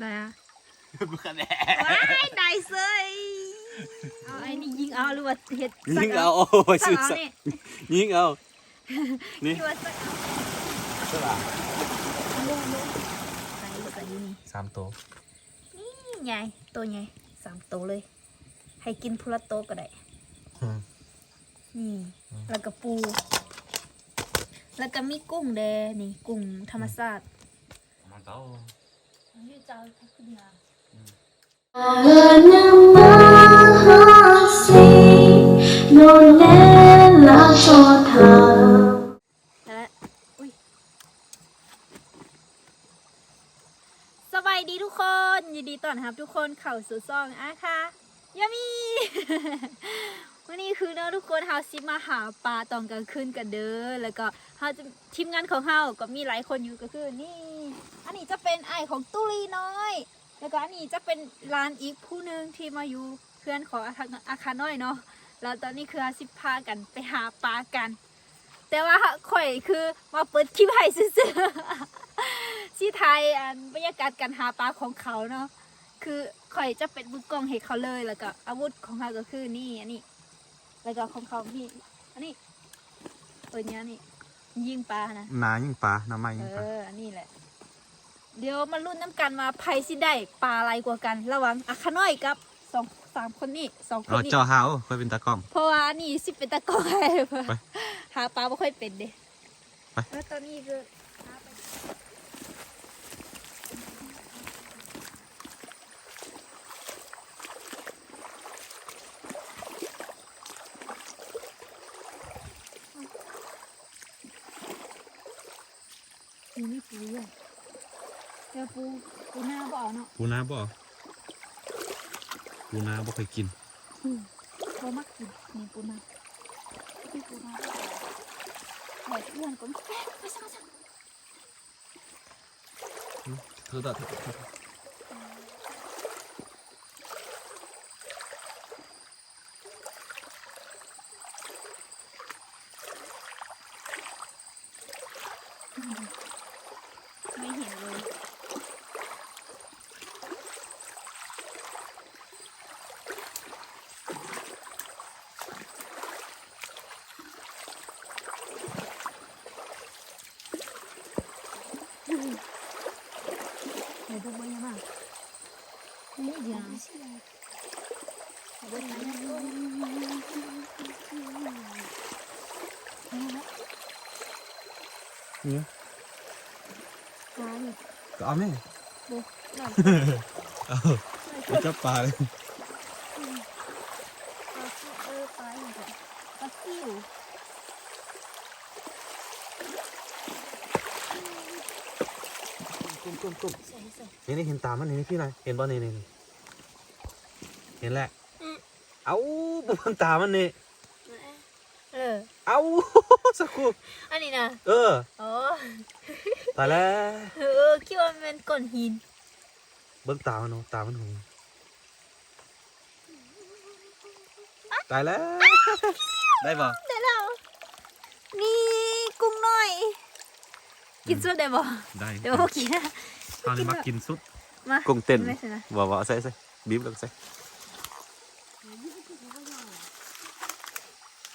ได้อะ bukan ว้ายได้เซยเอาไอ้นี่ยิงเอาหรือว่าเห็ดยิงเอาโอ้ยสัสุกดเอาสักนี่ยิงเอา นี่ที่ว่าสักเอาใช่ป่ะใส่ใส่นี่สามตัวนี่ใหญ่ตัวใหญ่สามตัวเลย ให้กินพุละโตวก็ได้นี่แล้วก็ปู แล้วก็มีกุ้งแดนี่กุ้งธรรมชาติมาเต้านี่จะเอาขึ้นมาและอุ้ยสบายดีทุกคนยินดีต้อนรับทุกคนเข้าสู่ซ่องอาค่ะยามี วันนี้คือเนาะทุกคนเฮาซิมาหาปลาตอนกลางคืนกันเด้อแล้วก็เฮาจะทีมงานของเฮาก็มีหลายคนอยู่ก็คือนี่ อันนี้จะเป็นไอของตุลีน้อย แล้วก็อันนี้จะเป็นร้านอีกผู้หนึ่งที่มาอยู่เพื่อนของอาคาอาคาน้อยเนาะแล้วตอนนี้คืออาซิพากันไปหาปลากัน แต่ว่าข่อยคือมาเปิดคลิปให้ซื่อๆที่ไทยอันบรรยากาศการหาปลาของเขาเนาะคือข่อยจะเป็นมือกล้องให้เขาเลยแล้วก็อาวุธของเขาก็คือนี่อันนี้ แล้วก็ของเขาพี่อันนี้ตัวเนี้ยนี่ยิงปลานะนายิงปลาน้ำไม้เอยิงปลาออันนี้แหละ เดี๋ยวมาลุ้นน้ำกันมาไพ่สิได้ปลาอะไรกว่ากัน ระหวังอาคาน้อยกับสองสามคนนี้สองคอ๋อนนี้ เจ้าฮาวเคยเป็นตากล้อง เพราะว่านี่สิเป็นตะกร้อให้เพิ่นไปหาปลาไม่ค่อยเป็นเด้ไป แล้วตอนนี้คือหาไปปูนี่ปูอะเดี๋ยว ปูปูหน้าบ่เอาเนาะปูนาบ่ปูนาบ่เคยกินเขามักกินนี่ปูนานี่ปูนาหอยเพื่อนก็ไม่ไปสั่งสั่งเธอต่อเธอ ไม่เห็นเลย ไหนดูบ้างยังบ้างนี่ยังดูไหนนะ เนี่ย ร้าน ก็เอาแม่ ดูร้าน เอาไปจับปลาเลย ปลาซิเออปลาอย่างเงี้ยปลาซิว กุ้มกุ้มกุ้มใส่ใส่นี่นี่เห็นตามันนี่พี่นายเห็นบ่นี่นี่นี่เห็นแหละเอ้าบ่เห็นตามันนี่เออเอ้าสักครู่อันนี้นะเอออ๋อตายแล้วเออคิดว่ามันเป็นก้อนหิน เบิ่งตามันเนาะตามันหงตายแล้วได้ป่ะได้แล้วนี่กุ้งน้อย กินสุดได้บ่ได้เดี๋ยวพวกกินนะ ตอนนี้มากินซุปมากุ้งเต้นไม่ใช่นะบ่บ่ใส่ใส่บีบแล้วก็ใส่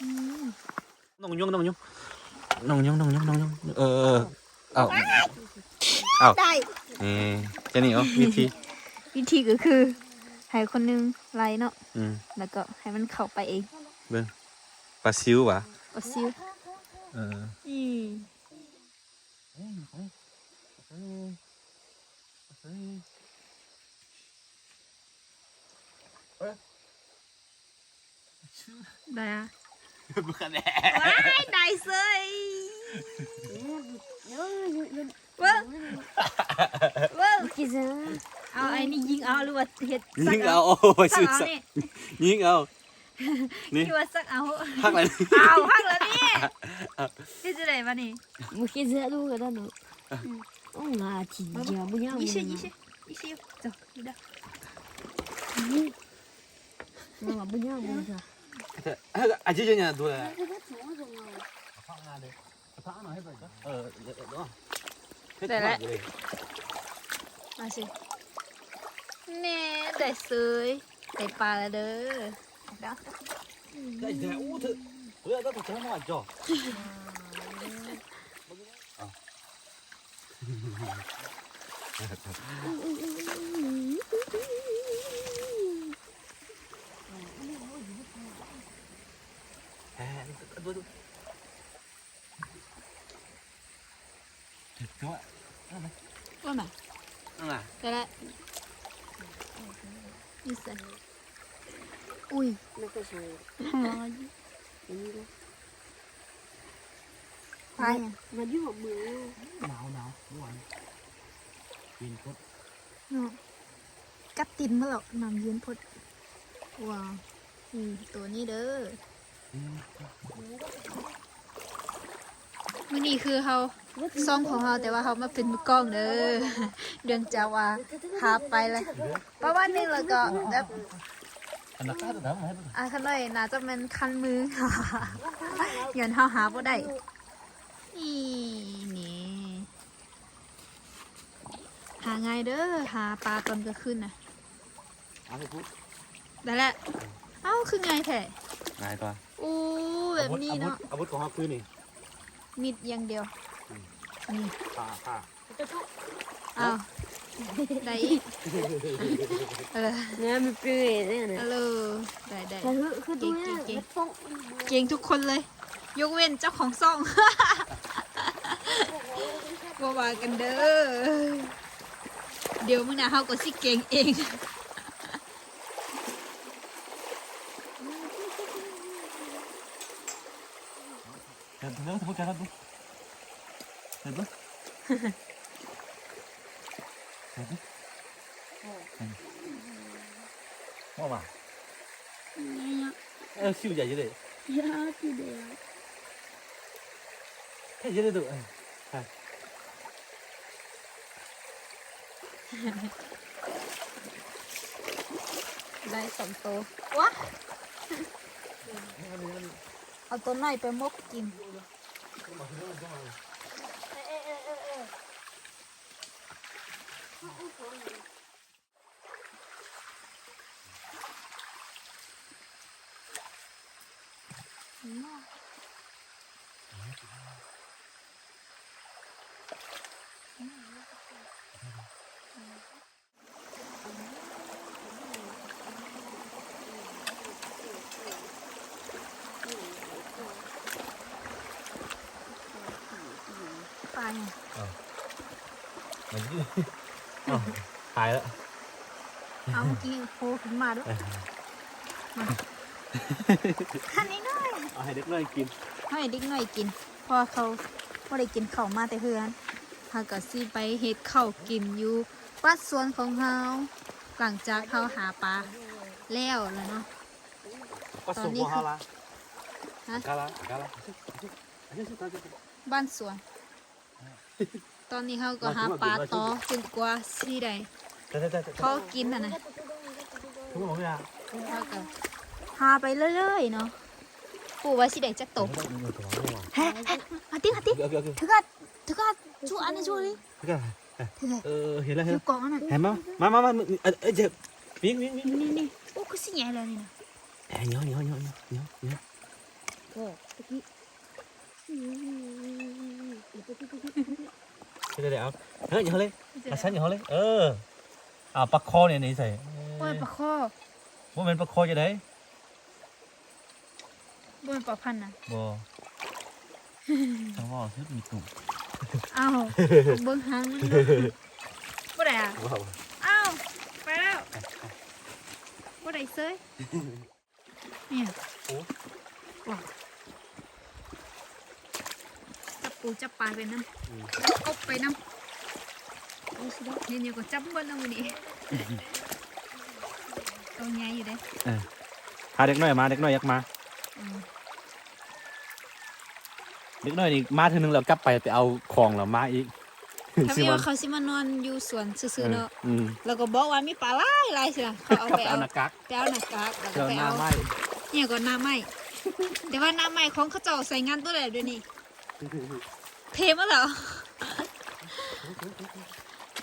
อืมน้องยงน้องยงน้องยงน้องยงน้องยงเออเออเอาเอาได้นี่จะนี่เหรอวิธีวิธีก็คือให้คนหนึงไล่เนาะอืมแล้วก็ให้มันเข้าไปเองเบิ่งปลาซิวหวะเอาซิวเอออืม ได้อะ bukan ว้ายได้เซยเว้าเว้าเอาไอ้นี่ยิงเอาหรือว่าเห็ดสักยิงเอาโอ้ยสัสุกดเอาสักนี่ยิงเอานี่คิดว่าสักเอาพักอะไรเอาพักแล้วนี่ที่จะได้มานี่ Mungkin saya tu kata tu. Oh lah, tiga punya. ยี่สิยี่สิยี่สิจ้ะนี่ได้ Mama punya punya. aja aja nya dua เออ เดี๋ยวเดี๋ยวได้แล้วมาสิแน่ได้เสยได้ปลาแล้วเด้อเด้อได้แท้อู้เถอะเฮ้ยต้องใช้หน่อยจ่อแหมดูดูจังหวะว่าไหมนั่นแหละได้แล้วนี่สิอุ้ยมันก็สวยอันนี้ก็ปลาเนี่ยมาอยู่กับมือหนาวหนาวเมื่อวานกินพุทเนาะกัดตินมาหรอกน้ำเย็นพดว้าวอืมตัวนี้เด้อ มื่อนี้คือเขาซ่องของเขาแต่ว่าเขามาเป็นมือกล้องเด้อเดืองจาว่าหาไปเลยประมาณนึงแล้วก็แบบอันนั้นก็ทำให้ดูอะคันหน่อยน่าจะเป็นคันมือย้อนเฮาหาบ่ได้นี่นี่หาไงายเด้อหาปลาตอนกลางคืนน่ะเอาไปพุทได้แล้วเอ้าคือไงแท้ นายตัวอู้แบบนี้เนาะอาวุธของเขาคือนี่มิดอย่างเดียวนี่ผ้าผ้าอ้าวได้อีกเออเนี่ยมันเปรี้ยวเนี่ยนะเออได้ได้แต่คือคือตัวเนี่ยเก่งๆมันต้องเก่งทุกคนเลย ยกเว้นเจ้าของซ่องบ่ว่ากันเด้อเดี๋ยวมึงนะเฮาก็สิเก่งเอง เดี๋ยวเดี๋ยวพุทธกันดูเห็นปะเห็นปะว่าป่ะ เออชิวใหญ่เลยยาที่เดียวแค่เยอะ เลยดูได้สองตัววะเอาตัวน้อยไปมกกินปลาเนี่ยมันยืดหายแล้วเอาเมื่อกี้โผล่ขึ้นมาด้วยมาอันนี้น้อยเอาให้เด็กน้อยกินให้เด็กน้อยกินเพอเขาไม่ได้กินข้าวมาแต่เฮือนเฮาก็สิไปเฮ็ดข้าวกินอยู่วัดสวนของเฮาหลังจากเฮาหาปลาแล้วแล้วเนาะ ก็ส่งมาฮาละฮะกาละกาละอันนี้สุดท้ายบ้านสวน ตอนนี้เฮาก็หาปลาต่อจนกว่าสิได้แต่แต่แต่พอกินน่ะนะ ทุกคนเนี่ยเฮาก็หาไปเรื่อยๆเนาะ ปู่ว่าสิได้จักตกฮะฮะมาติมาติเดี๋ยวเดี๋ยวเดี๋ยวถือกัดถือกัดชูอันนี้ชูนี่เดี๋ยวถือกัดเออเห็นแล้วเห็นถือกล่องอันนั้นเห็นมั้ยมามามาเออเจ็บวิ่งวิ่งวิ่งนี่นี่โอ้คือสิใหญ่เลยนี่นะเฮ้ยเหนียวเหนียวเหนียวเหนียวเหนียวเหนียวก็ตะกี้เดี๋ยวเดี๋ยวเอาเฮ้ยเหนียวเลยอาชันเหนียวเลยเอออ่าปลาคอเนี่ยนี่ใส่โอ้ยปลาข้อว่าเป็นปลาคอจะได้ บนปลาพันนะบ่จังว่าคือมีตุ่มอ้าวเบิ่งหางมันบ่ได้อะว้าวอ้าวไปแล้วบ่ได้เซยเนี่ยโอ้ว้าวจับปูจับปลาไปน้ำกบไปน้ำโอ้สุดยอดนี่นี่ก็จับเบิ้ลแล้วมื้อนี้ตัวใหญ่อยู่เด้หาเด็กน้อยมาเด็กน้อยอยากมาอ เด็กน้อยนี่มาเทีนึงแล้วกลับไปไปเอาของแล้วมาอีกถ้ามีว่าเขาสิมานอนอยู่สวนซื่อๆเนาะอืมแล้วก็บอกว่ามีปลาหลายหลายสิล่ะเขาเอากลับไปไปเอาเอาหน้ากากไปเอาหน้ากากแล้วก็เจอไปหน้าเอาไม้เนี่ยก็หน้าไหม้แต่ว่าหน้าไหม้ของเขาเจ้าใส่งานตัวไหนด้วยนี่เทมาแล้ว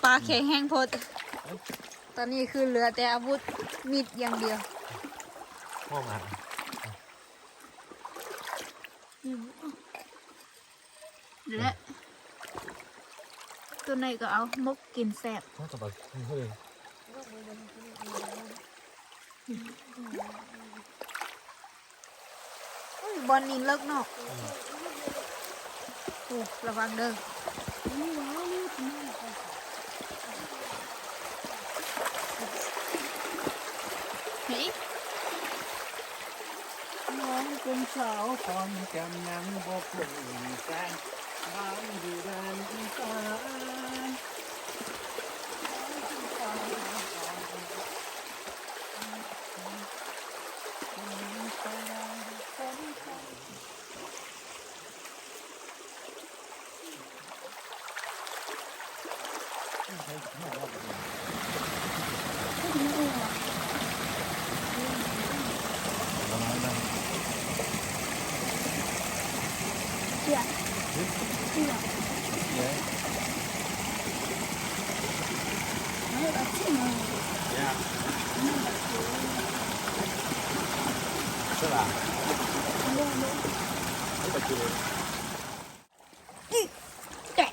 ปลาแข็งแห้งโพดตอนนี้คือเหลือแต่อาวุธมีดอย่างเดียวพ่อมา และตัวไหนก็เอามกกินแสบพ่อจะแบบเฮ้ยอุ้ยบอลนี่เลิกเนาะโอ้ระวังเด้อนี่ว้าวนี่ทำไมเฮ้ยน้องเป็นสาวความจำยังบอกเปลี่ยนแปลงบ้า นอยู่แดนอีสาน เชื่อเชื่อไม่แบบที่มัน ใช่ป่ะ เรื่องนี้ ไม่ไปกินเลย แกะ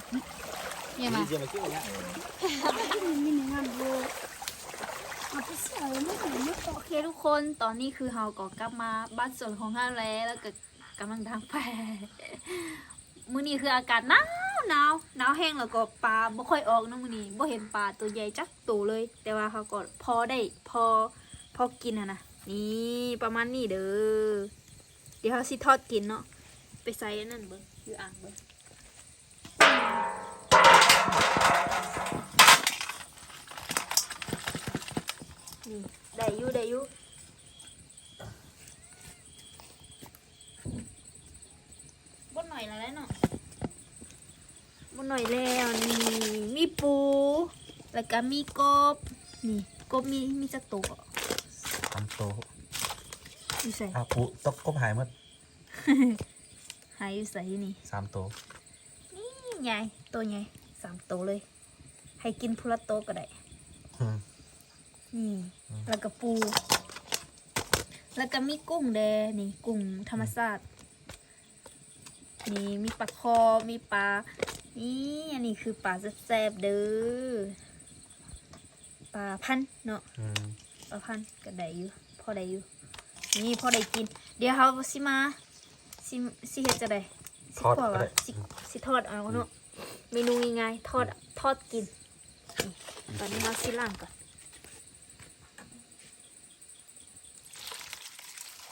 เนี่ยมา เจียมากินอย่างเงี้ย ที่มันมีงานดูเอาไปเสี ยไม่ถึงไม่ต่อโอเคทุกคน ตอนนี้คือเฮาก็กลับมาบ้านสวนของเฮาแล้วแล้วก็กำลังทางไปมื้อนี้คืออากาศหนาวหนาวหนาวแห้งแล้วก็ปลาบ่ค่อยออกเนาะมื้อนี้บ่เห็นปลาตัวใหญ่จักตัวเลย แต่ว่าเขาก็พอได้พอพอกินอะนะนี่ประมาณนี้เด้อเดี๋ยวเฮาสิทอดกินเนาะไปใส่อันนั่นเบิ่งอยู่อ่างเบิ่ง ได้อยู่ได้อยู่บ่หน่อยแล้วแหละเนาะบ่หน่อยแล้วนี่มีปู แล้วก็มีกบ นี่กบมีมีจักตัวทำโตอยู่ใส่อะปุ๊ตกกบหายหมดหายอยู่ใส่นี่สามโตนี่ใหญ่ตัวใหญ่สามตัวเลย ให้กินพุละโตวก็ได้ อืม นี่แล้วก็ปู แล้วก็มีกุ้งแดนี่ กุ้งธรรมชาตินี่มีปลาคอ มีปลา นี่อันนี้คือปลาแซ่บๆเด้อ ปลาพันธุ์เนาะ อืมปลาพันธุ์ก็ได้อยู่ พอได้อยู่ นี่พอได้กิน เดี๋ยวเขาสิมา สิสิเฮ็ดจะได้สิทอดคั่วก็วะได้สิสิทอดเอาเนาะ เมนูง่ายๆทอด ทอดกินนี่ ตอนนี้เราสิล่างก่อน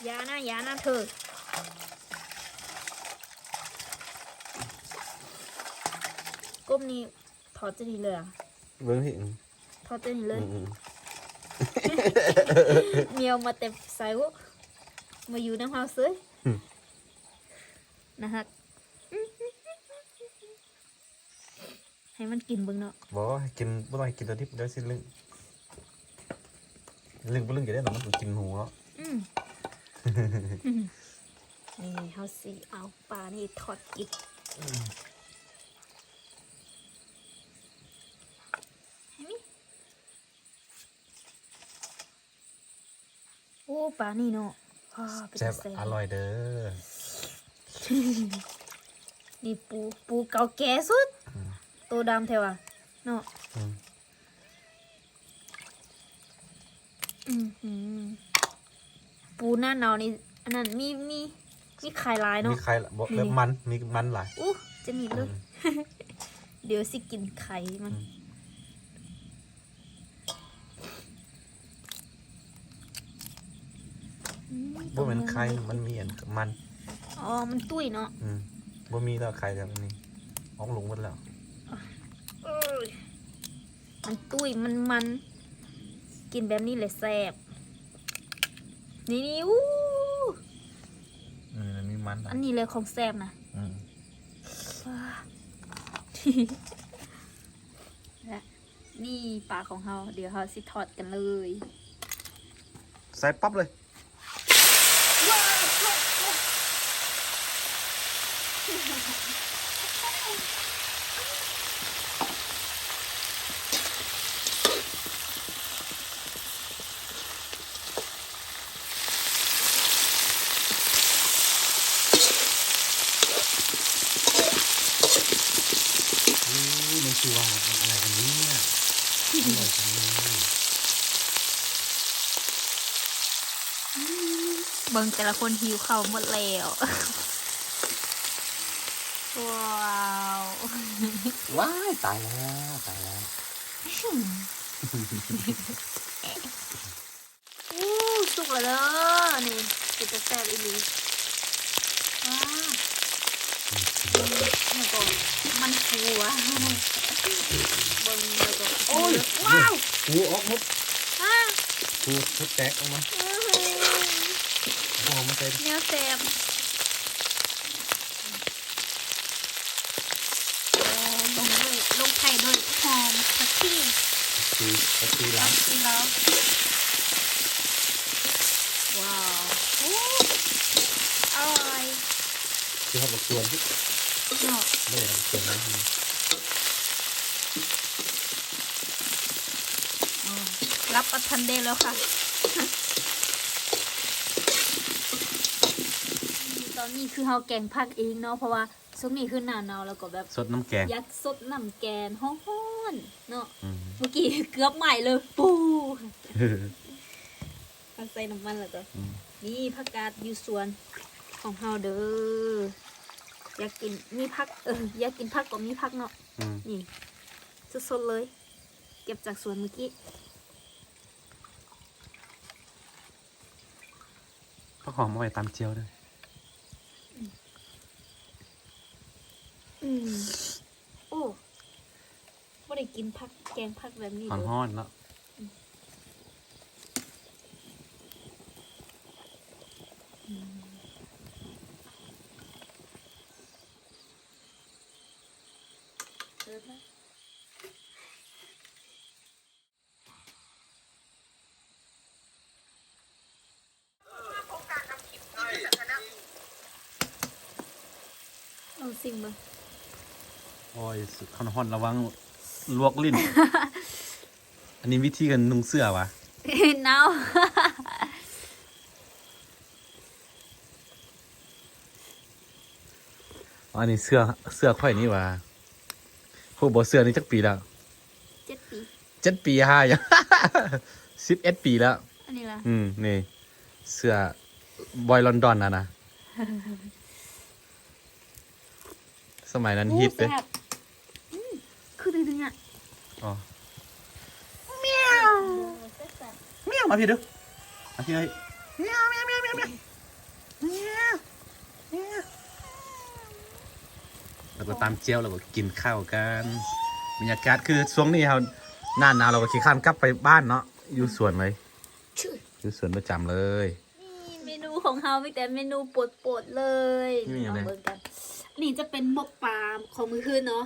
ยานะยานะเธอก้มนี้ถอดจะดีเลยอะเบิ้งที่ถอดจะดีเลยอืมเมียวมาเต็มใส่วมาอยู่น้ำเฮาซื้ออนะฮะ ให้มันกินเบิ่งเนาะบอกว่าให้กินบ่ต้องให้กินตัวที่เดี๋ยวสิลึงลึงบ่ลึงจะได้หรอมันกินหูแล้วอืมนี่เฮาสิเอาปลานี่ทอดกินเห็นไหมโอ้ปลานี่เนาะว้าวเป็นแซ่บแซ่บอร่อยเด้อ นี่ปูปูเก่าแก่สุด ตัวดำเทวะเนาะอืมอือหือปูหน้าหนาวนี่อันนั้นมีมีมีไข่ลายมีเนาะใครบอกแล้วมันมีมันหลายอู้จะมีเลยอืมเดี๋ยวสิกินไข่มันอืมอืมบ่เป็นใครมันมีอันกับมัน อ๋อ มันตุ้ยเนาะ อืมบ่มีแล้วใครแล้วนี่อ้องลงหมดแล้วเอ้ย มันตุ้ยมันมันกินแบบนี้เลยแซ่บนี่นี่อู้อืมมันมีมันหลาอัยนนี้เลยของแซ่บนะอืมและนี่ปลาของเราเดี๋ยวเราสิทอดกันเลย ใส่ปั๊บเลย คือว่าอะไรกันเนี่ยอร่อยจังเลย เบิ่ งแต่ละคนหิวข้าวหมดแล้ว ว้าวว้ายตายแล้วตายแล้วอู้สุกแล้วเด้อนี่เป็นตะแซ่บอีหลีว้าวนี่ก็มันฟูอะเบิ่งแล้วก็โอ้ยว้าวหูออกหมดอะหูทุบแตกออกมาอื้อหือ หอมมาเต็มเนื้อแซ่บโอ้ลงด้วยลงไข่ด้วยหอมผักชีคือก็คือล้างกินแล้วว้าวโอ้อร่อยคือเขาบอกส่วนที่เนาะไม่ได้ส่วนนั้นคืออ๋อรับประทันเดย์แล้วค่ะ ต อนนี้คือเฮาแกงผักเองเนาะเพราะว่าช่วงนี้คือหน้าหนาวแล้วก็แบบสดน้ำแกง ยัดสดน้ำแกงฮ้อนๆเนาะอืมเมื่อกี้เกือบใหม่เลยปูมันใส่น้ำมันแล้วก็อืม นี่ผักกาดอยู่สวนของเฮาเด้ออยากกินมีผักเอออยากกินผักก็มีผักเนาะอืมนี่สดๆเลย เก็บจากสวนเมื่อกี้ก็หอมมาไว้ตามเจียวด้วย อืม โอ้ไม่ได้กินผักแกงผักแบบนี้หอมเลยห้อนแล้วเออนะเอาสิ่งมา โอ้ย สุดหอนห้อนระวังลวกลิ้น อันนี้วิธีกันนุ่งเสื้อวะหนาวอันนี้เสื้อเสื้อค่อยนี่วะพวกบอเสื้อนี่จักปีแล้วเจ็ดปีเจ็ดปีห้ายังสิบเอ็ดปีแล้ว อันนี้ละอืมนี่ เสื้อบอยลอนดอนนะนะ สมัยนั้นฮิตเลย โอ้แซ่บอืมคือดึงๆอะ อ๋อแซ่บเมียวมาพี่ดูมาพี่เลยเมียวเมียวเมียวเมียวเมียวเมียวเมียวแล้วก็ตามเจียวแล้วก็กินข้าวกันบรรยากาศคือช่วงนี้เราหน้าหนาวเราก็ขี้ข้านกลับไปบ้านเนาะอยู่สวนเลยชื่ออยู่สวนประจำเลยนี่เมนูของเฮามีแต่เมนูโปรดๆเลยนี่มีอะไรลองเบิ่งกันนี่จะเป็นหมกปลาของมือคืนเนาะ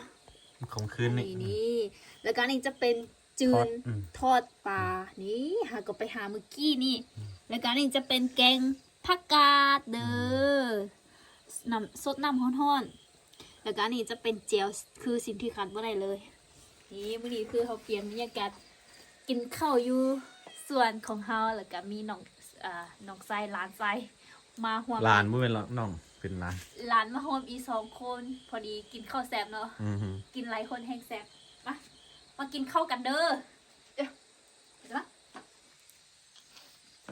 ของคืนนี่นี่นี่แล้วก็อันนี่จะเป็นจืทอดนอืมทอดปลา นี่หาก็ไปหาเมื่อกี้นี่ แล้วก็อันนี่จะเป็นแกงผักกาดเด้อน้ำสดน้ำฮ้อนๆแล้วก็อันนี้จะเป็นเจลคือสิ่งที่ขาดไม่ได้เลย นี่มื้อนี้คือเขาเปลี่ยนบรรยากาศกินข้าวอยู่ส่วนของเฮาแล้วก็มีน้องอ่าน้องไส้หลานไส้มาห่วมลานบ่เป็นหรอกน้อง เป็นลานหลานมาห่วมอีกสองคน พอดีกินข้าวแซ่บเนาะอือหือกินหลายคนแห้งแซ่บมามากินข้าวกันเด้อเดี๋ยวเดี๋ยวนะ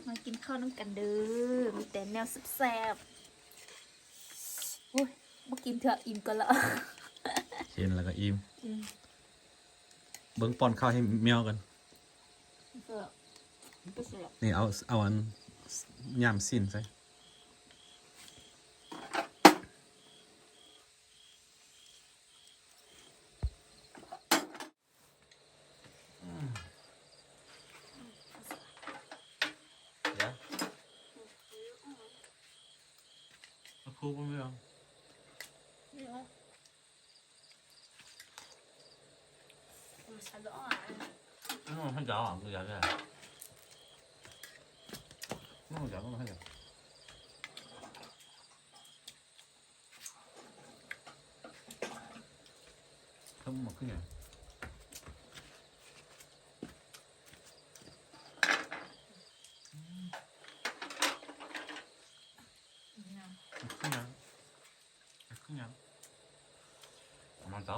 มากินข้าวน้ำกันเด้อมีแต่แนวแซ่บๆโอ้ยมากินเถอะอิ่มกันละเห็นแล้วก็อิ่มอืมเบิ้งป้อนข้าวให้เมียวกันเสือก็เสือนี่เอาเอาอันย่ำสิ้นใส่ เอาครูก็ไม่เอานี่เหรอมาฉันร้อนไม่ต้องให้เจ้าอะกูอยากได้ไม่ต้องเจ้าไม่ต้องให้เจ้าเขาบอกขึ้นไง ขึ้นยัง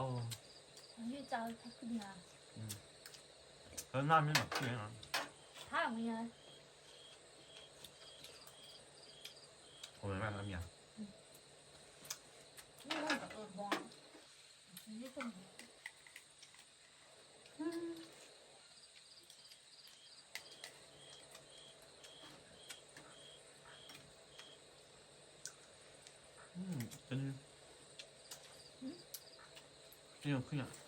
ขึ้นยังมาเจ้ามันยืดเจ้าทักขึ้นมาแล้วน้ำไม่หมักเพื่อนนะถ้ามีอะไรผมไม่แม่น้ำยาไม่รู้กับเออบอลนี่เป็นอืม เป็นนี่ขึ้นอะ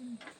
Mm.